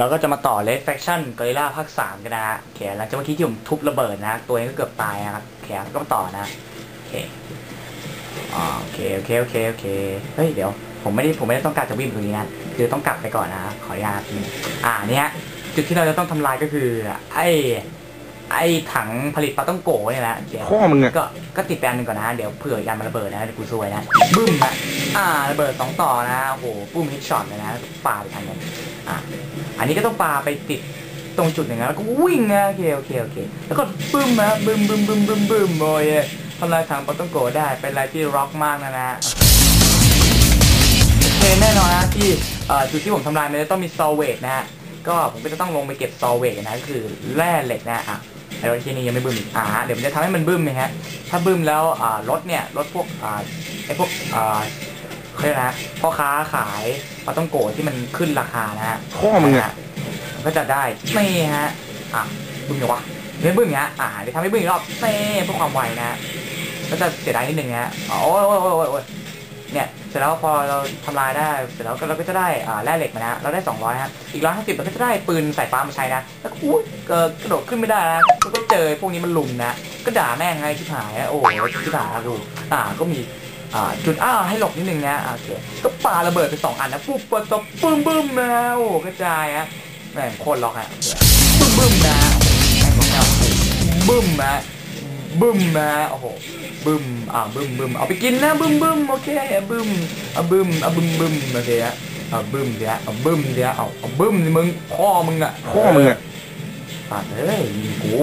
เคครับเราก็จะมาต่อ Red Faction Gorilla ภาค3กันนะฮะโอเคหลังจากเมื่อกี้ที่ผมทุบระเบิดนะ ตัวเองก็เกือบตายนะครับโอเคครับก็มาต่อนะโอเคอ่าโอเคโอเคโอเคโอเคเฮ้ยเดี๋ยวผมไม่ได้ผมไม่ได้ต้องการจะวิ่งตรงนี้นะคือต้องกลับไปก่อนนะขออนุญาตนิดนึงอ่าเนี่ยจุดที่เราจะต้องทำลายก็คือ ไอ้ไอ้ถังผลิตปลาต้องโกะเนี่ยนะโอเคพ่อมึงอะก็ก็ติดแปลนหนึ่งก่อนนะเดี๋ยวเผื่อยันมันระเบิดนะเดี๋ยวกูซวยนะบึ้มนะอ่าระเบิดสองต่อนะโอ้โหปุ้มฮิตช็อตเลยนะปาไปทางนั้นอะ อันนี้ก็ต้องปาไปติดตรงจุดหนึ่งนะแล้วก็วิ่งนะโอเคโอเคโอเค แล้วก็บึ้มนะบึ้มบึ้มบึ้มบึ้มบึ้มโอ้ยทำลายถังปลาต้องโกได้เป็นอะไรที่ร็อกมากนะนะโอเคแน่นอนนะที่จุดที่ผมทำลายมันจะต้องมีซอเวตนะฮะก็ผมก็จะต้องลงไปเก็บซอเวตนะก็คือแร่เหล็กนะอะไอ้รถที่นี่ยังไม่บึ้มอีกอ่าเดี๋ยวมันจะทำให้มันบึ้มนะฮะถ้าบึ้มแล้วรถเนี่ยรถพวกไอ้พวกอ่า เขาเรียกนะพ่อค้าขายปลาต้องโกะที่มันขึ้นราคานะฮะพ่อมึงอะมันก็จะได้นี่ฮะอะบึ้มเดี๋ยววะเล่นบึ้มอย่างเงี้ยอ่าเดี๋ยวทำให้บึ้มอีกรอบเน่เพื่อความไวนะฮะก็จะเสียดายนิดนึงนะฮะอ๋อโอ้ยโอ้ยโอ้ยโอ้ยโอ้ยเนี่ยเสร็จแล้วพอเราทำลายได้เสร็จแล้วก็เราก็จะได้อ่าแร่เหล็กมานะเราได้200ฮะอีก150เราก็จะได้ปืนสายฟ้ามาใช้นะแล้วก็อุ้ยเกิดกระโดดขึ้นไม่ได้นะแล้วก็เจอพวกนี้มันลุมนะก็ด่าแม่งไงที่หายอะโอ้โหที่ด่ากูอ่าก็มี อ่าจุดอ้าให้หลบนิดนึงนะโอเคก็ปาระเบิดไปสองอันนะปุ๊บปุ๊บปุ๊บปึ้มบึ้มนะโอ้กระจายฮะแม่งโคตรล็อกฮะบึ้มบึ้มนะแม่งบอกแล้วบึ้มนะบึ้มนะโอ้โหบึ้มอ่าบึ้มบึ้มเอาไปกินนะบึ้มบึ้มโอเคบึ้มเอาบึ้มเอาบึ้มบึ้มโอเคฮะเอาบึ้มเดี๋ยวเอาบึ้มเดี๋ยวเอาเอาบึ้มมึงพ่อมึงอะพ่อมึงอะปาดเอ้ยยิงกู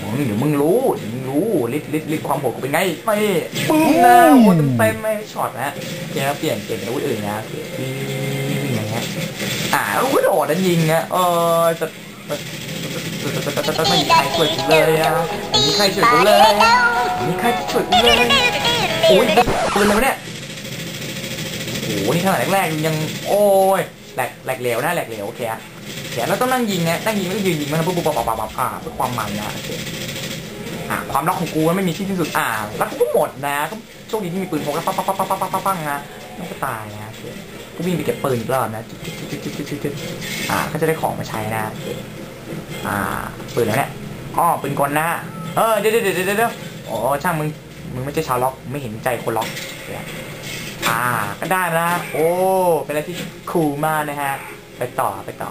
เดี๋ยวมึงรู้เดี๋ยวมึงรู้ลิดลิดลิดความโหดกูเป็นไงไม่ปึ้มนะโอ้เต็มเต็มไม่ช็อตนะโอเคครับเปลี่ยนเปลี่ยนเป็นอาวุธอื่นนะโอเควิ่งอย่างเงี้ยอ่าอาวุธโดดนะยิงนะเออจะไม่มีใครช่วยกูเลยอะไม่มีใครช่วยกูเลยไม่มีใครช่วยกูเลยโอ้ยปืนอะไรวะเนี่ยโอ้โหนี่ขนาดแรกๆยังโอ้ยแหลกแหลกเหลวนะแหลกเหลวโอเคอะเดี๋ ยวเราต้องนั่งยิงนะนั่งยิงแล้วก็ยืนยิงมันปุ๊บปุ๊บปั๊บปั๊บปั๊บอ่าเพื่อความมันนะโอเคอ่าความล็อกของกูมันไม่มีที่สิ้นสุดอ่าแล้วกูก็หมดนะก็โชคดีที่มีปืนพกแล้วปั๊บปั๊บปั๊บปั๊บปั๊บปั๊บนะมันก็ตายนะโอเคก็วิ่งไปเก็บปืนอีกรอบนะจุดจุดจุดจุดจุดจุดจุดอ่าก็จะได้ของมาใช้นะอ่าปืนแล้วเนี่ยอ๋อปืนกลนะเออเดี๋ยวเดี๋ยวเดี๋ยวเดี๋ยวอ๋อช่างมึงมึงไม่ใช่ชาวล็อกไม่เห็นใจคนล็อกอ่าก็ได้นะโอ้เป็นอะไรที่คูลมากนะฮะ ไปต่อไปต่อ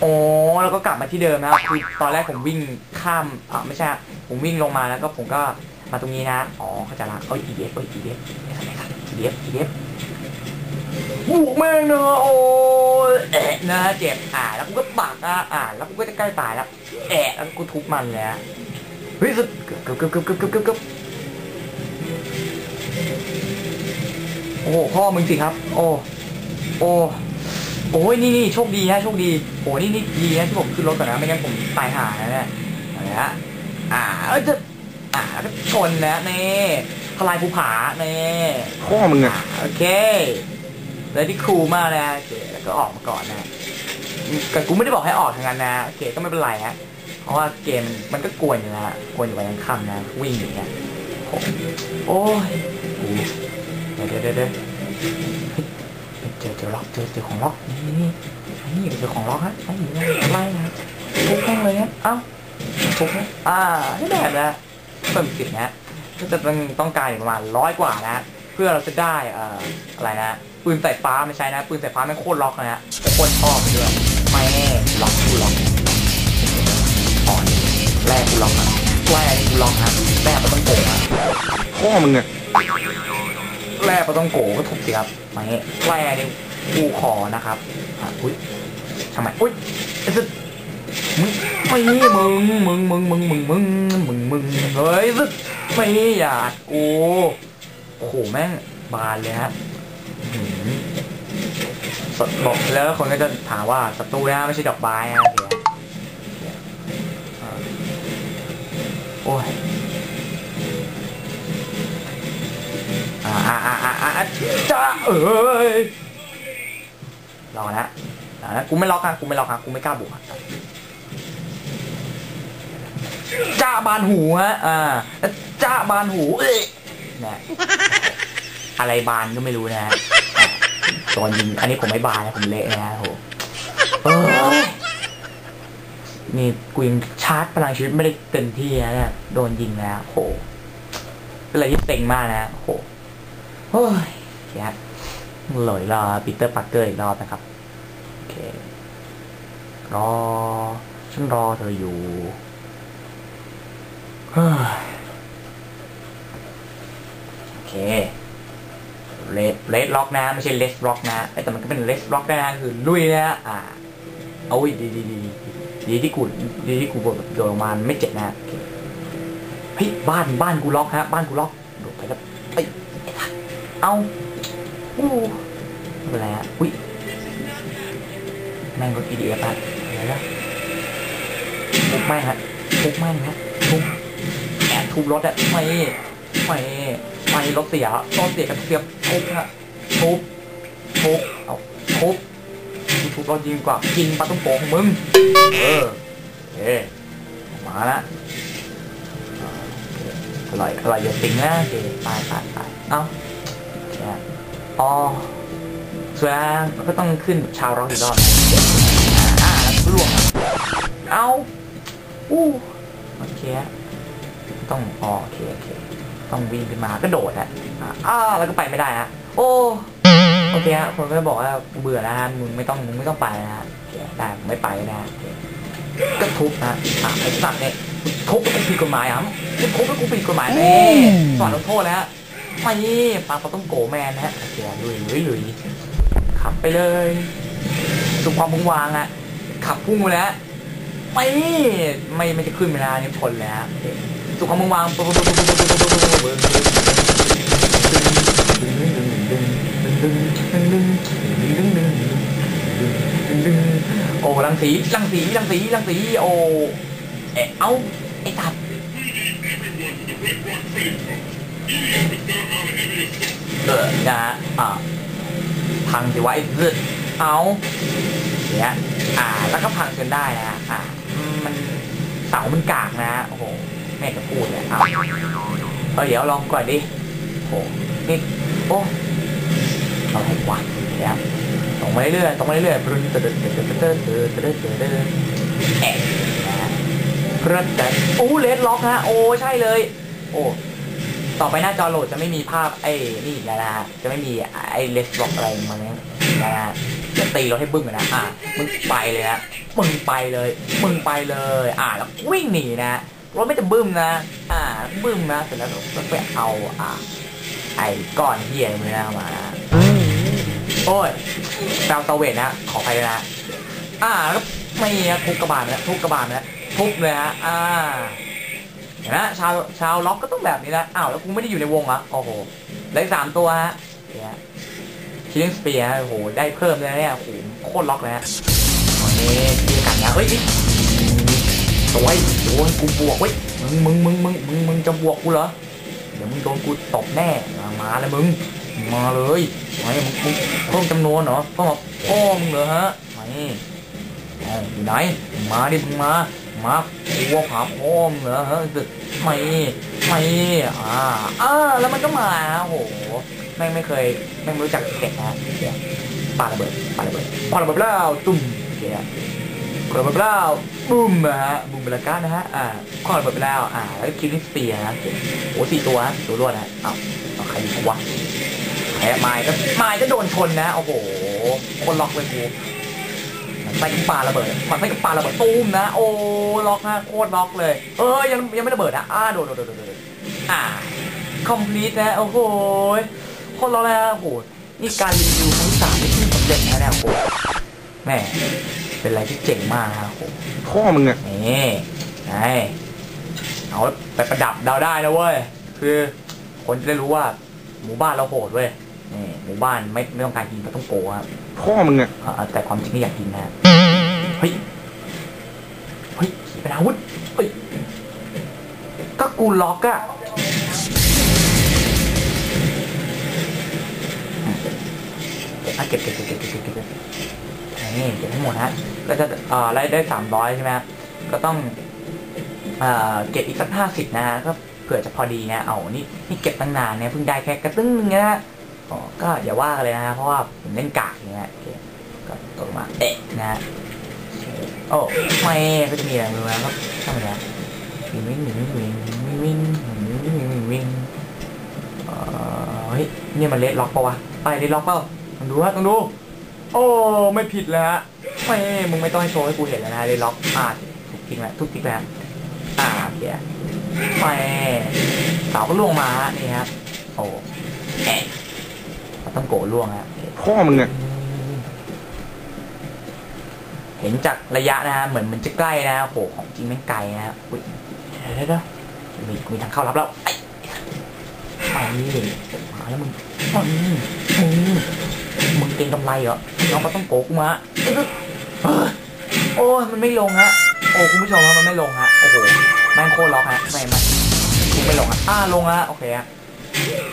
โอ้แล้วก็กลับมาที่เดิมนะครับคือตอนแรกผมวิ่งข้ามอ่าไม่ใช่ผมวิ่งลงมาแล้วก็ผมก็มาตรงนี้นะ อ๋อเข้าใจละเอ้ย EDF เอ้ย EDF อะไรครับ EDF EDF บวกแม่งนะโอ้ยแอะนะเจ็บอ่าแล้วกูก็ปักอะอ่าแล้วกูก็จะใกล้ตายแล้วแอะแล้วกูทุบมันเลยเฮ้ยสุดเกือบเกือบเกือบเกือบเกือบเกือบโอ้พ่อมึงสิครับ โอ้โอ้ โอ้ยนี่นี่โชคดีฮะโชคดีโอ้นี่นี่ดีนะที่ผมขึ้นรถก่อนนะไม่งั้นผมตายห่านะเนี่ยเอาละฮะอ่าเอ้ยจะอ่าแล้วก็ชนนะเน่ทลายภูผาเน่พ่อมึงอะอ่าโอเคเลยที่คูลมากนะโอเคแล้วก็ออกมาก่อนนะแต่กูไม่ได้บอกให้ออกทางนั้นนะโอเคก็ไม่เป็นไรฮะเพราะว่าเกมมันก็กวนอยู่นะกวนอยู่วันยังค่ำนะ วิ่งอยู่เนี่ยโอ้โอ้ยกูเดี๋ยวเดี๋ยวเดี๋ยว เจอเจอล็อกเจอเจอของล็อกนี่นี่นี่เจอของล็อกฮะไอ้นี่อะไรนะทุบแม่งเลยฮะเอ้าทุบนะอ่านี่แบบนะเพิ่มสิบนะก็จะต้องต้องการอีกประมาณร้อยกว่านะ เพื่อเราจะได้เอ่ออะไรนะปืนใสายฟ้าไม่ใช่นะปืนใสายฟ้าแม่โคตรล็อกนะฮะโคตรชอบไปด้วยไม่ล็อกกูล็อกอ่อนแรกกูล็อกนะแรกกูล็อกนะแรกก็ต้องโกงนะพ่อมึงอะ แร่ปลาต้องโกก็ถูกสิครับมาเงี้แร่นี่กูขอนะครับอะอุ้ยทำไมอุ้ยไอ้สัสมึงไม่มึงมึงมึงมึงมึงมึงมึงมึงเฮ้ยสัสไม่อยากกูโอ้โหแม่งบานเลยฮะบอกแล้วคนก็จะถามว่าศัตรูนะไม่ใช่ดอกไม้นะเดี๋ยวโอ้ย จ้าเอ้ยรอนะรอนะกูไม่ล็อกนะกูไม่ล็อกนะกูไม่กล้าบุกอะจ้าบานหูฮะอ่าจ้าบานหู เอ้ยเนี่ยอะไรบานก็ไม่รู้นะฮะโดนยิงอันนี้ผมไม่บานนะผมเละนะฮะโหเอ้ยนี่กูยังชาร์จพลังชีวิตไม่ได้เต็มที่นะเนี่ยโดนยิงแล้วโหเป็นอะไรที่เต็งมากนะโห โอ้ยแย่หลอยรอปีเตอร์ปักเกอร์อีกรอบนะครับ โอเค รอ ฉันรอเธออยู่เฮ้ยโอเคเลดเลดล็อกนะ ไม่ใช่เลสล็อกนะเอ้แต่มันก็เป็นเลสล็อกได้นะคือลุยนะอ่าเอาอีดีดีดีดีดีที่กูดีที่กูโดดลงมาไม่เจ็บนะเฮ้ยบ้านบ้านกูล็อกฮะบ้านกูล็อกโดดไปแล้ว เอาอู้ไม่เป็นไรฮะอุ้ยแม่งรถ EDF อะอะไรนะทุบแม่งฮะทุบแม่งฮะทุบแอบทุบรถอะไม่ไม่ไม่รถเสียรถเสียกับเสียบทุบฮะทุบทุบเอาทุบทุบรถยิงกว่ากินปลาตุ้งโป่งของมึง เออเอ๊มาละอ่าโอเคอร่อยอร่อยอย่าติงนะโอเคตายตายตายเอ้าเนี่ย อ๋อส่วนก็ต้องขึ้นชาวร็อกอีกรอบนะอ่าแล้วก็ล่วงอะเอ้าอู้โอเคต้องอ๋อโอเคโอเคต้องวิ่งขึ้นมาก็โดดฮะอ่าอ้าแล้วก็ไปไม่ได้ฮะโอ้โอเคฮะคนก็บอกว่ากูเบื่อแล้วฮะมึงไม่ต้องมึงไม่ต้องไปนะฮะโอเคได้ผมไม่ไปนะโอเคก็ทุบนะอะไอ้สัตว์เนี่ยมึงทุบแล้วกูผิดกฎหมายอะมึงทุบแล้วกูผิดกฎหมายแน่สอนลงโทษแล้ว ไม่ปลาเขาต้องโกแมนนะฮะเดี๋ยวลุยลุยลุยขับไปเลยสุความพุ่งวางอะขับพุ่งไปแล้วไปไม่ไม่จะขึ้นเวลาเนี้ยชนแล้วสุความพุ่งวางโอ้ลังสีลังสีลังสีลังสีโอ้เอ้าไอ้ตับ เออนะฮะอ่าพังสิวะไอ้เลือดเอาเนี่ยอ่า แล้วก็พังจนได้นะอ่ามันเสามันกากนะโอ้โหแม่จะพูดเลยอะเออเดี๋ยวลองก่อนดิโอ้นี่โอ้อะไรวะเนี่ยตรงไปเรื่อยตรงไปเรื่อยๆปรึ้งเตอเตอเตอเตอเตอเตอเตอเตอเตอแอะนะฮะเพื่อนแต่โอ้เลดล็อกฮะโอ้ใช่เลย โอ้ ต่อไปหน้าจอโหลดจะไม่มีภาพไอ้นี่อีกแล้วนะฮะจะไม่มีไอ้เลดล็อกอะไรมาเนี่ยนะฮะจะตีรถให้บึ้มเลยนะอะมึงไปเลยนะมึงไปเลยมึงไปเลย อะแล้ววิ่งหนีนะรถไม่จะบึ้มนะอ่าบึ้มนะเสร็จแล้วก็ไปเอาอะไอ้ก้อนเหี้ยมือน้ามานะโอ้ยดาวตาเวทนะขอไปนะอ่าแล้วไม่นะทุบกระบาลนะทุบกระบาลนะทุบเลยฮะอ่า ห็นนะชาวชาวล็อกก็ต้องแบบนี้นะอ้าวแล้วกูไม่ได้อยู่ในวงอะโอ้โหได้สามตัวฮะเนี่ยคิลลิ่งสเปียร์โอ้โหได้เพิ่มเลยเนี่ยโอ้โหโคตรล็อกเลยฮะตอนนี้ที่กันนะเฮ้ยสวยโดนกูบวกเว้ยมึงมึงมึงมึงมึงมึงจะบวกกูเหรอเดี๋ยวมึงโดนกูตบแน่มาเลยมึงมาเลยไม่มึงเพิ่มจำนวนเหรอเพิ่มาพ่อมึงเหรอฮะไม่อ๋ออยู่ไหนมาดิมึงมา มาวัวผาพ่อมเหรอเฮะไม่ไม่อ่าอ่าแล้วมันก็มาโอ้โหแม่งไม่เคยแม่งไม่รู้จักเก็บนะเดี๋ยวปาระเบิดปาระเบิดปาระเบิดแล้วตุ้มเดี๋ยวปาระเบิดแล้วบุ้มนะฮะบุ้มเบลก้านะฮะอ่าข้อระเบิดไปแล้วอ่าแล้วคิดนิสเปียนะโอ้สี่ตัวตัวรวดนะอ้าเอาใครดีวะแพ้ไม้ก็ไม้ก็โดนชนนะโอ้โหคนล็อกเลยกู มันใส่กับปลาระเบิด มันใส่กับปลาระเบิดตูมนะ โอ้ล็อกนะโคตรล็อกเลย เออยังยังไม่ระเบิดนะอ่าโดนโดนโดนโดนอ่าคอมพลีทนะโอ้โหโคตรล็อกเลยนะโอ้โหนี่การรีวิวครั้งที่สามที่ขึ้นสำเร็จนะเนี่ยโอ้โหแม่เป็นอะไรที่เจ๋งมากนะโอ้โหพ่อมึงอะนี่ไงเอาไปประดับดาวได้นะเว้ยคือคนจะได้รู้ว่าหมู่บ้านเราโหดเว้ย นี่หมู่บ้านไม่ไม่ต้องการกินปลาต้องโกะครับพ่อมึงอะอ่าแต่ความจริงก็อยากกินนะฮะเฮ้ยเฮ้ยขีปนาวุธเฮ้ยก็กูล็อกอะอะเก็บเก็บเก็บเก็บเก็บเก็บเก็บนี่เก็บให้หมดฮะก็จะเอ่อไล่ได้สามร้อยใช่ไหมครับก็ต้องเอ่อเก็บอีกสักห้าสิบนะฮะก็เผื่อจะพอดีนะเอานี่นี่เก็บตั้งนานเนี่ยเพิ่งได้แค่กระตึ้งนึงนะฮะ อ๋อก็อย่าว่ากันเลยนะเพราะว่าผมเล่นกากอย่างเงี้ยก็ตกมาเตะนะโอ้ไม่ก็จะมีอะไรมือแล้วก็ทำไมนะวิ่งวิ่งวิ่งวิ่งวิ่งวิ่งวิ่งวิ่งวิ่งวิ่งเฮ้ยนี่มันเลดล็อกปะวะไปเลดล็อกเปล่าลองดูฮะลองดู โอ้ไม่ผิดแล้วฮะไม่มึงไม่ต้องให้โชว์ให้กูเห็นแล้วนะเลดล็อกอ่าทุกทิ้งแล้วทุกทิ้งแล้วอ่าโอเคไม่เสาก็ล่วงมาฮะนี่ครับโอ้แอะ ต้องโกะล่วงฮะโอเคพ่อมึงอะเห็นจากระยะนะฮะเหมือนมันจะใกล้นะโหของจริงแม่งไกลนะฮะอุ้ยเดี๋ยวเดี๋ยวเดี๋ยวมีมีทางเข้ารับแล้วไอ้ไอ้มาแล้วมึงมึงมึงมึงเก่งกำไรเหรอน้องก็ต้องโกะกูมาเออโอ้ยมันไม่ลงฮะโอ้คุณผู้ชมฮะมันไม่ลงฮะโอ้โหแม่งโคตรล็อกฮะไม่ไม่กูไม่ลงฮะอ่าลงฮะโอเคฮะ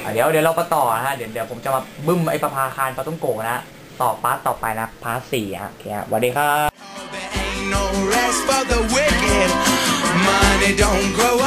อะเดี๋ยวเดี๋ยวเราก็ต่อนะฮะเดี๋ยวเดี๋ยวผมจะมาบึ้มไอ้ประภาคารปลาต้องโกะนะต่อพาร์ทต่อไปนะพาร์ทสี่ฮะโอเคฮะสวัสดีครับ Money don't grow